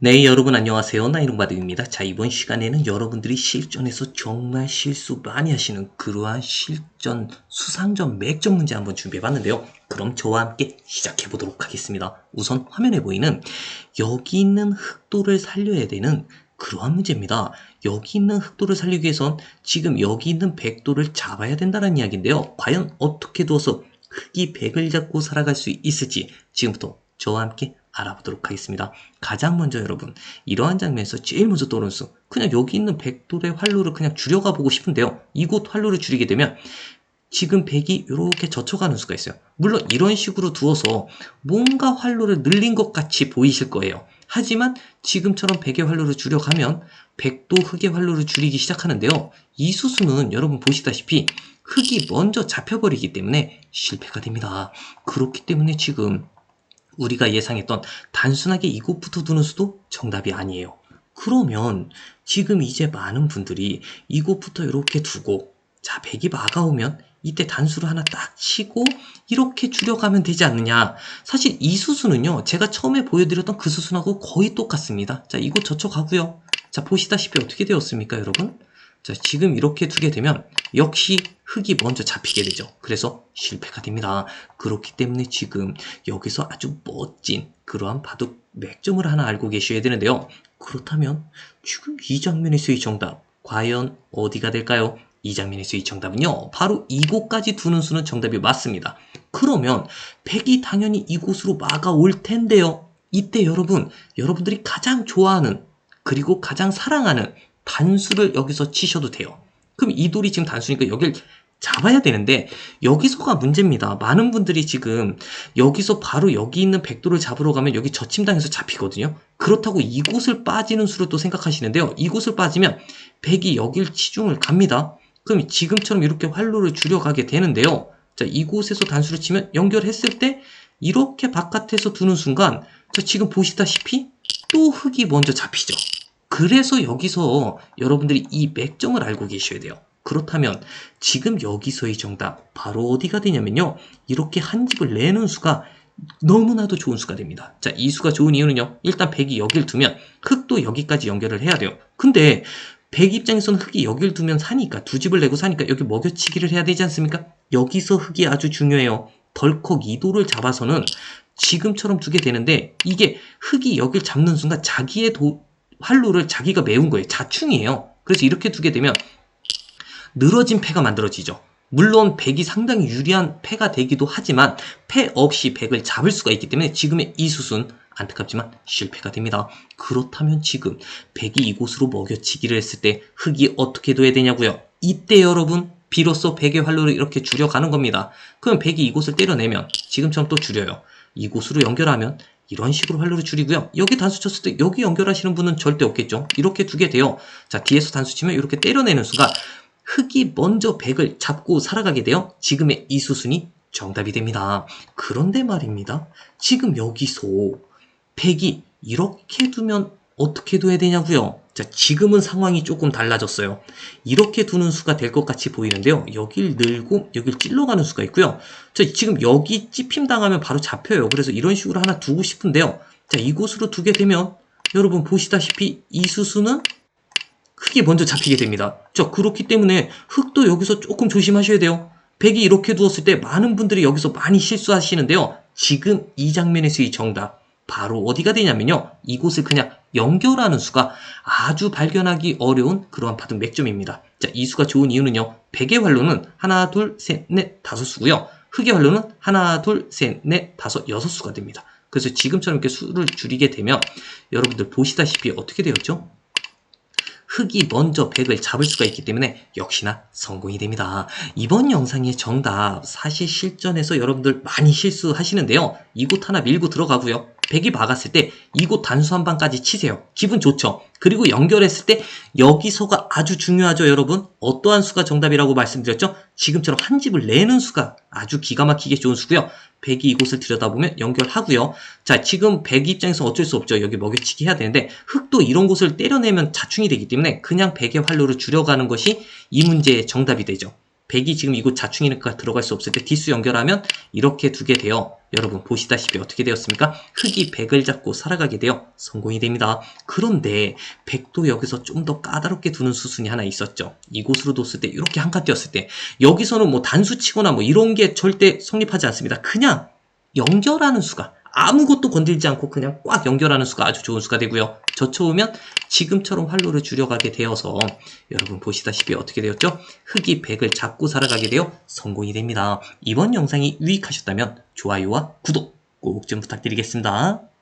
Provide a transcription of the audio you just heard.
네, 여러분 안녕하세요. 나이롱바드입니다. 자, 이번 시간에는 여러분들이 실전에서 정말 실수 많이 하시는 그러한 실전 수상전 맥점 문제 한번 준비해 봤는데요. 그럼 저와 함께 시작해 보도록 하겠습니다. 우선 화면에 보이는 여기 있는 흑도를 살려야 되는 그러한 문제입니다. 여기 있는 흑도를 살리기 위해선 지금 여기 있는 백도를 잡아야 된다는 이야기인데요. 과연 어떻게 두어서 흑이 백을 잡고 살아갈 수 있을지 지금부터 저와 함께 알아보도록 하겠습니다. 가장 먼저 여러분 이러한 장면에서 제일 먼저 떠오르는 수 그냥 여기 있는 백돌의 활로를 그냥 줄여가 보고 싶은데요. 이곳 활로를 줄이게 되면 지금 백이 이렇게 젖혀가는 수가 있어요. 물론 이런 식으로 두어서 뭔가 활로를 늘린 것 같이 보이실 거예요. 하지만 지금처럼 백의 활로를 줄여가면 백도 흑의 활로를 줄이기 시작하는데요. 이 수순은 여러분 보시다시피 흑이 먼저 잡혀버리기 때문에 실패가 됩니다. 그렇기 때문에 지금 우리가 예상했던 단순하게 이곳부터 두는 수도 정답이 아니에요. 그러면 지금 이제 많은 분들이 이곳부터 이렇게 두고 자 백이 막아오면 이때 단수를 하나 딱 치고 이렇게 줄여가면 되지 않느냐. 사실 이 수순은요 제가 처음에 보여드렸던 그 수순하고 거의 똑같습니다. 자 이곳 젖혀가고요. 자 보시다시피 어떻게 되었습니까 여러분 자, 지금 이렇게 두게 되면 역시 흙이 먼저 잡히게 되죠. 그래서 실패가 됩니다. 그렇기 때문에 지금 여기서 아주 멋진 그러한 바둑 맥점을 하나 알고 계셔야 되는데요. 그렇다면 지금 이 장면에서의 정답 과연 어디가 될까요? 이 장면에서의 정답은요. 바로 이곳까지 두는 수는 정답이 맞습니다. 그러면 백이 당연히 이곳으로 막아올 텐데요. 이때 여러분, 여러분들이 가장 좋아하는 그리고 가장 사랑하는 단수를 여기서 치셔도 돼요. 그럼 이 돌이 지금 단수니까 여길 잡아야 되는데 여기서가 문제입니다. 많은 분들이 지금 여기서 바로 여기 있는 백도를 잡으러 가면 여기 저침당해서 잡히거든요. 그렇다고 이곳을 빠지는 수를 또 생각하시는데요. 이곳을 빠지면 백이 여길 치중을 갑니다. 그럼 지금처럼 이렇게 활로를 줄여가게 되는데요. 자, 이곳에서 단수를 치면 연결했을 때 이렇게 바깥에서 두는 순간 자, 지금 보시다시피 또 흙이 먼저 잡히죠. 그래서 여기서 여러분들이 이 맥점을 알고 계셔야 돼요. 그렇다면 지금 여기서의 정답 바로 어디가 되냐면요. 이렇게 한 집을 내는 수가 너무나도 좋은 수가 됩니다. 자, 이 수가 좋은 이유는요. 일단 100이 여길 두면 흙도 여기까지 연결을 해야 돼요. 근데 100 입장에서는 흙이 여길 두면 사니까 두 집을 내고 사니까 여기 먹여치기를 해야 되지 않습니까? 여기서 흙이 아주 중요해요. 덜컥 이도를 잡아서는 지금처럼 두게 되는데 이게 흙이 여길 잡는 순간 자기의 도, 활로를 자기가 메운 거예요. 자충이에요. 그래서 이렇게 두게 되면 늘어진 패가 만들어지죠. 물론 백이 상당히 유리한 패가 되기도 하지만 패 없이 백을 잡을 수가 있기 때문에 지금의 이 수순 안타깝지만 실패가 됩니다. 그렇다면 지금 백이 이곳으로 먹여치기를 했을 때 흙이 어떻게 둬야 되냐고요. 이때 여러분 비로소 백의 활로를 이렇게 줄여가는 겁니다. 그럼 백이 이곳을 때려내면 지금처럼 또 줄여요. 이곳으로 연결하면 이런 식으로 활로를 줄이고요. 여기 단수 쳤을 때 여기 연결하시는 분은 절대 없겠죠. 이렇게 두게 돼요. 자, 뒤에서 단수 치면 이렇게 때려내는 수가 흙이 먼저 백을 잡고 살아가게 돼요. 지금의 이 수순이 정답이 됩니다. 그런데 말입니다. 지금 여기서 백이 이렇게 두면 어떻게 둬야 되냐고요? 자, 지금은 상황이 조금 달라졌어요. 이렇게 두는 수가 될 것 같이 보이는데요. 여길 늘고 여길 찔러가는 수가 있고요. 자, 지금 여기 찝힘 당하면 바로 잡혀요. 그래서 이런 식으로 하나 두고 싶은데요. 자, 이곳으로 두게 되면 여러분 보시다시피 이 수수는 흙이 먼저 잡히게 됩니다. 자, 그렇기 때문에 흙도 여기서 조금 조심하셔야 돼요. 백이 이렇게 두었을 때 많은 분들이 여기서 많이 실수하시는데요. 지금 이 장면에서의 정답. 바로 어디가 되냐면요. 이곳을 그냥 연결하는 수가 아주 발견하기 어려운 그러한 바둑 맥점입니다. 자, 이 수가 좋은 이유는요. 백의 활로는 하나, 둘, 셋, 넷, 다섯 수고요. 흑의 활로는 하나, 둘, 셋, 넷, 다섯, 여섯 수가 됩니다. 그래서 지금처럼 이렇게 수를 줄이게 되면 여러분들 보시다시피 어떻게 되었죠? 흑이 먼저 백을 잡을 수가 있기 때문에 역시나 성공이 됩니다. 이번 영상의 정답 사실 실전에서 여러분들 많이 실수하시는데요. 이곳 하나 밀고 들어가고요. 백이 막았을 때 이곳 단수 한 방까지 치세요. 기분 좋죠? 그리고 연결했을 때 여기서가 아주 중요하죠, 여러분. 어떠한 수가 정답이라고 말씀드렸죠? 지금처럼 한 집을 내는 수가 아주 기가 막히게 좋은 수고요. 백이 이곳을 들여다보면 연결하고요. 자, 지금 백 입장에서 어쩔 수 없죠. 여기 먹여치기 해야 되는데 흙도 이런 곳을 때려내면 자충이 되기 때문에 그냥 백의 활로를 줄여가는 것이 이 문제의 정답이 되죠. 100이 지금 이곳 자충이니까 들어갈 수 없을 때 디수 연결하면 이렇게 두게 돼요. 여러분 보시다시피 어떻게 되었습니까? 흙이 100을 잡고 살아가게 되어 성공이 됩니다. 그런데 100도 여기서 좀 더 까다롭게 두는 수순이 하나 있었죠. 이곳으로 뒀을 때 이렇게 한 칸 띄었을 때 여기서는 뭐 단수 치거나 뭐 이런 게 절대 성립하지 않습니다. 그냥 연결하는 수가 아무것도 건들지 않고 그냥 꽉 연결하는 수가 아주 좋은 수가 되고요. 젖혀오면 지금처럼 활로를 줄여가게 되어서 여러분 보시다시피 어떻게 되었죠? 흙이 100을 잡고 살아가게 되어 성공이 됩니다. 이번 영상이 유익하셨다면 좋아요와 구독 꼭 좀 부탁드리겠습니다.